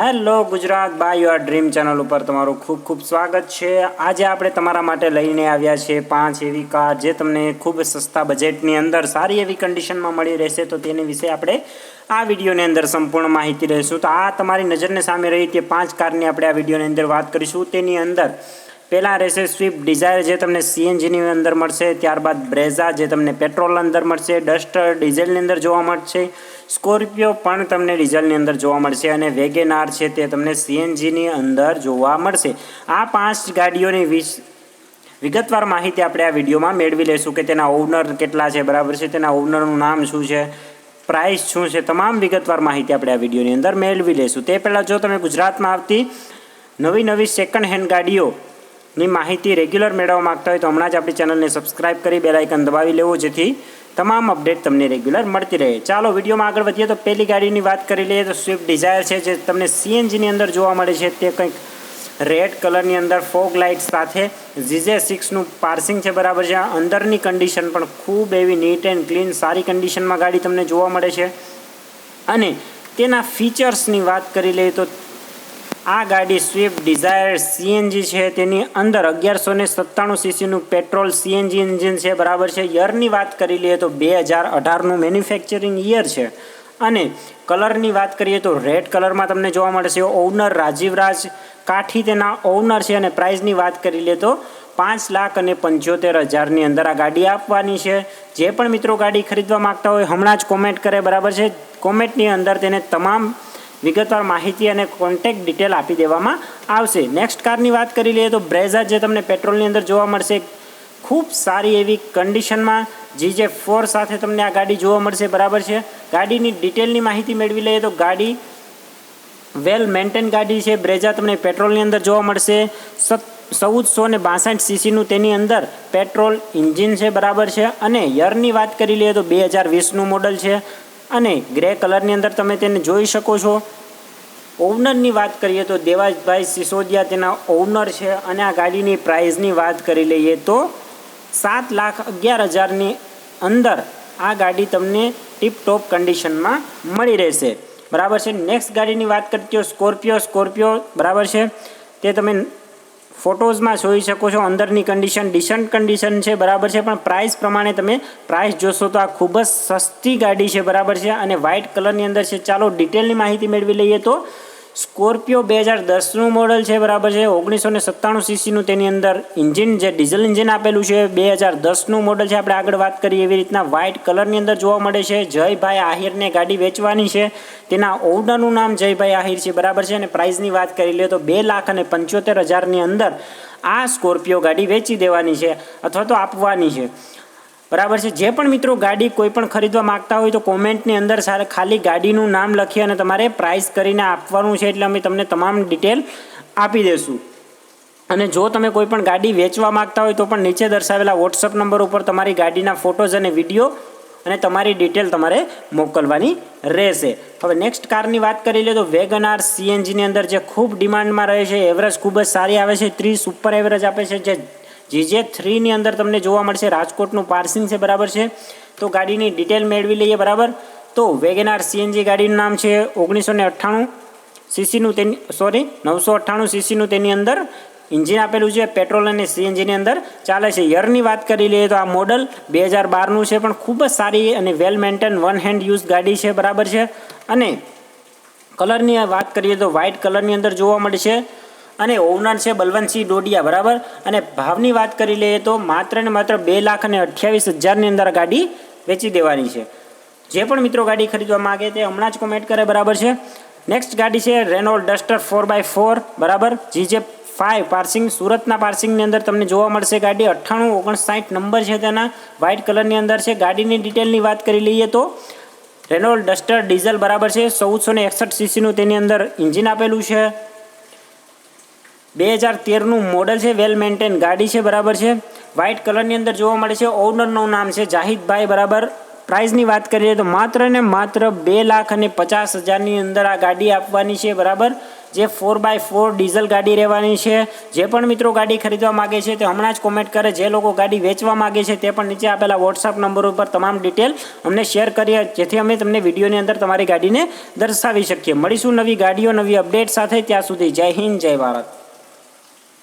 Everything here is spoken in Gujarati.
Hello Gujarat by your dream channel ઉપર તમારું ખૂબ ખૂબ સ્વાગત છે. આજે આપણે તમારા માટે લઈને આવ્યા છે પાંચ એવી કાર જે તમને ખૂબ સસ્તા બજેટની અંદર સારી એવી કન્ડિશનમાં મળી રહેશે. તો તેની વિશે આપણે આ વિડીયોની અંદર સંપૂર્ણ માહિતી લઈશું. તો આ તમારી નજરને સામે રહી તે પાંચ કારની આપણે આ વિડીયોની અંદર વાત કરીશું. તેની અંદર પહેલાં રહેશે સ્વિફ્ટ ડિઝાયર જે તમને સીએનજીની અંદર મળશે, ત્યારબાદ બ્રેઝા જે તમને પેટ્રોલ અંદર મળશે ડસ્ટર ડીઝલની અંદર જોવા મળશે સ્કોર્પિયો પણ તમને ડીઝલની અંદર જોવા મળશે અને વેગેનાર છે તે તમને સીએનજીની અંદર જોવા મળશે. આ પાંચ ગાડીઓની વિશ, વિગતવાર માહિતી આપણે આ વિડીયોમાં મેળવી લઈશું કે તેના ઓનર કેટલા છે, બરાબર છે? તેના ઓનરનું નામ શું છે? પ્રાઇસ શું છે? તમામ વિગતવાર માહિતી આપણે આ વિડીયોની અંદર મેળવી લઈશું તે પહેલાં જો તમે ગુજરાતમાં આવતી નવી નવી સેકન્ડ હેન્ડ ગાડીઓ ની માહિતી રેગ્યુલર મેળવવા માંગતા હોય તો હમણાં જ આપણી ચેનલને સબસ્ક્રાઇબ કરી બેલ આઇકન દબાવી લેવું, જેથી તમામ અપડેટ તમને રેગ્યુલર મળતી રહે. ચાલો, વિડીયોમાં આગળ વધીએ તો પહેલી ગાડીની વાત કરી લઈએ તો સ્વિફ્ટ ડિઝાયર છે, જે તમને સીએનજીની અંદર જોવા મળે છે. તે કંઈક રેડ કલરની અંદર ફોગ લાઇટ સાથે ઝીઝે સિક્સનું પાર્સિંગ છે, બરાબર છે. અંદરની કન્ડિશન પણ ખૂબ એવી નીટ એન્ડ ક્લીન સારી કન્ડિશનમાં ગાડી તમને જોવા મળે છે. અને તેના ફીચર્સની વાત કરી લઈએ તો આ ગાડી સ્વિફ્ટ ડિઝાયર સીએનજી છે. તેની અંદર અગિયારસો ને સત્તાણું સીસીનું પેટ્રોલ સીએનજી એન્જિન છે. બરાબર છે. યરની વાત કરી લઈએ તો બે હજાર અઢારનું મેન્યુફેક્ચરિંગ યર છે. અને કલરની વાત કરીએ તો રેડ કલરમાં તમને જોવા મળશે ઓનર રાજીવરાજ કાઠી તેના ઓનર છે. અને પ્રાઇઝની વાત કરી લઈએ તો પાંચ લાખ અને પંચોતેર હજારની અંદર આ ગાડી આપવાની છે. જે પણ મિત્રો ગાડી ખરીદવા માગતા હોય, હમણાં જ કોમેન્ટ કરે. બરાબર છે? કોમેન્ટની અંદર તેને તમામ વિગતવાર માહિતી અને કોન્ટેક્ટ ડિટેલ આપી દેવામાં આવશે. નેક્સ્ટ કારની વાત કરી લઈએ તો બ્રેઝા જે તમને પેટ્રોલની અંદર જોવા મળશે, ખૂબ સારી એવી કન્ડિશનમાં જીજે ફોર સાથે તમને આ ગાડી જોવા મળશે, બરાબર છે? ગાડીની ડિટેલની માહિતી મેળવી લઈએ તો ગાડી વેલ મેન્ટેન ગાડી છે. બ્રેઝા તમને પેટ્રોલની અંદર જોવા મળશે. ચૌદસો ને બાસઠ સીસીનું તેની અંદર પેટ્રોલ ઇન્જિન છે, બરાબર છે? અને યરની વાત કરી લઈએ તો બે હજાર વીસનું મોડલ છે. અને ગ્રે કલરની અંદર તમે તેને જોઈ શકો છો. ઓવનરની વાત કરીએ તો દેવાજભાઈ સિસોદિયા તેના ઓવનર છે અને આ ગાડીની પ્રાઇઝની વાત કરી લઈએ તો સાત લાખ અગિયાર હજારની અંદર આ ગાડી તમને ટીપટોપ કન્ડિશનમાં મળી રહેશે. બરાબર છે? નેક્સ્ટ ગાડીની વાત કરતી હો સ્કોર્પિયો સ્કોર્પિયો બરાબર છે? તે તમે ફોટોઝમાં જોઈ શકો છો, અંદરની કન્ડિશન ડિસન્ટ કન્ડિશન છે, બરાબર છે, પણ પ્રાઇસ પ્રમાણે તમે પ્રાઇસ જોશો તો આ ખૂબ જ સસ્તી ગાડી છે, બરાબર છે, અને વ્હાઇટ કલરની અંદર છે. ચાલો ડિટેલની માહિતી મેળવી લઈએ તો સ્કોર્પિયો બે હજાર દસનું મોડલ છે, બરાબર છે. ઓગણીસો ને સત્તાણું સીસીનું તેની અંદર ઇન્જિન જે ડીઝલ ઇન્જિન આપેલું છે, બે હજાર દસનું મોડલ છે. આપણે આગળ વાત કરીએ એવી રીતના વ્હાઇટ કલરની અંદર જોવા મળે છે. જયભાઈ આહિરને ગાડી વેચવાની છે. તેના ઓનરનું નામ જયભાઈ આહિર છે, બરાબર છે. અને પ્રાઇઝની વાત કરી લે તો બે લાખ અને પંચોતેર હજારની અંદર આ સ્કોર્પિયો ગાડી વેચી દેવાની છે અથવા તો આપવાની છે. બરાબર છે? જે પણ મિત્રો ગાડી કોઈ પણ ખરીદવા માગતા હોય તો કોમેન્ટની અંદર ખાલી ગાડીનું નામ લખી અને તમારે પ્રાઇસ કરીને આપવાનું છે એટલે અમે તમને તમામ ડિટેલ આપી દઈશું અને જો તમે કોઈ પણ ગાડી વેચવા માગતા હોય તો પણ નીચે દર્શાવેલા વોટ્સઅપ નંબર ઉપર તમારી ગાડીના ફોટોઝ અને વીડિયો અને તમારી ડિટેલ તમારે મોકલવાની રહેશે. હવે નેક્સ્ટ કારની વાત કરી લે તો વેગનાર સીએનજીની અંદર જે ખૂબ ડિમાન્ડમાં રહે છે એવરેજ ખૂબ જ સારી આવે છે, ત્રીસ ઉપર એવરેજ આપે છે, જે જીજે થ્રીની અંદર તમને જોવા મળશે, રાજકોટનું પાર્સિંગ છે, બરાબર છે? તો ગાડીની ડિટેલ મેળવી લઈએ, બરાબર? તો વેગેનાર સીએનજી ગાડીનું નામ છે ઓગણીસો ને અઠ્ઠાણું. સીસીનું તેની, સોરી, નવસો અઠ્ઠાણું સીસીનું તેની અંદર ઇન્જિન આપેલું છે, પેટ્રોલ અને સીએનજીની અંદર ચાલે છે. યરની વાત કરી લઈએ તો આ મોડલ બે હજાર બારનું છે, પણ ખૂબ જ સારી અને well maintain one hand use ગાડી છે, બરાબર છે? અને કલરની વાત કરીએ તો વ્હાઇટ કલરની અંદર જોવા મળે છે અને ઓનર છે બલવંતસિંહ ડોડિયા, બરાબર? અને ભાવની વાત કરી લઈએ તો માત્ર ને માત્ર બે લાખ અને અઠ્યાવીસ હજારની અંદર ગાડી વેચી દેવાની છે. જે પણ મિત્રો ગાડી ખરીદવા માગે તે હમણાં જ કોમેન્ટ કરે, બરાબર છે? નેક્સ્ટ ગાડી છે Renault Duster four by four બરાબર? જીજે ફાઇવ પાર્સિંગ સુરતના પાર્સિંગની અંદર તમને જોવા મળશે ગાડી. અઠ્ઠાણું ઓગણસાઠ નંબર છે તેના. વ્હાઇટ કલરની અંદર છે. ગાડીની ડિટેલની વાત કરી લઈએ તો રેનોલ્ડ ડસ્ટર ડીઝલ બરાબર છે? ચૌદસો ને એકસઠ સીસીનું તેની અંદર ઇન્જિન આપેલું છે. બે હજાર તેરનું મોડલ છે વેલ મેન્ટેન ગાડી છે, બરાબર છે. વ્હાઇટ કલરની અંદર જોવા મળે છે ઓનરનું નામ છે, જાહિદભાઈ, બરાબર. પ્રાઇઝની વાત કરીએ તો માત્ર ને માત્ર બે લાખ અને પચાસ હજારની અંદર આ ગાડી આપવાની છે, બરાબર. જે ફોર બાય ફોર ડીઝલ ગાડી રહેવાની છે. જે પણ મિત્રો ગાડી ખરીદવા માગે છે, તે હમણાં જ કોમેન્ટ કરે. જે લોકો ગાડી વેચવા માગે છે, તે પણ નીચે આપેલા વોટ્સઅપ નંબર ઉપર તમામ ડિટેલ અમને શેર કરીએ જેથી અમે તમને વિડીયોની અંદર તમારી ગાડીને દર્શાવી શકીએ. મળીશું નવી ગાડીઓ, નવી અપડેટ સાથે. ત્યાં સુધી જય હિન્દ, જય ભારત.